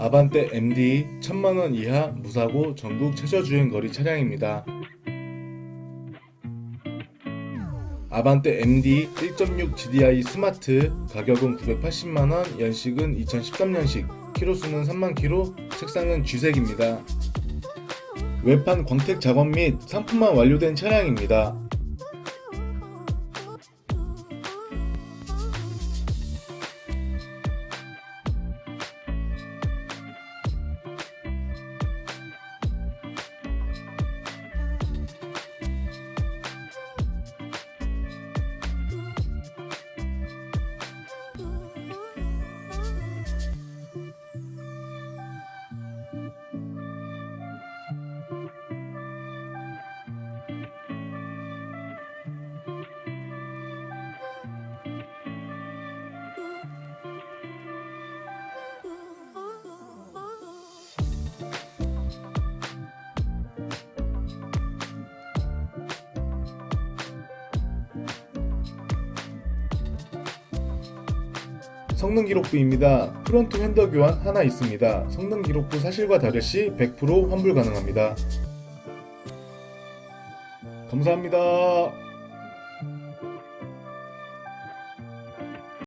아반떼 MD 1000만원 이하 무사고 전국 최저주행 거리 차량입니다. 아반떼 MD 1.6 GDI 스마트 가격은 980만원, 연식은 2013년식, 키로수는 3만 키로, 색상은 쥐색입니다. 외판 광택 작업 및 상품만 완료된 차량입니다. 성능 기록부입니다. 프론트 핸더 교환 하나 있습니다. 성능 기록부 사실과 다르시 100% 환불 가능합니다. 감사합니다.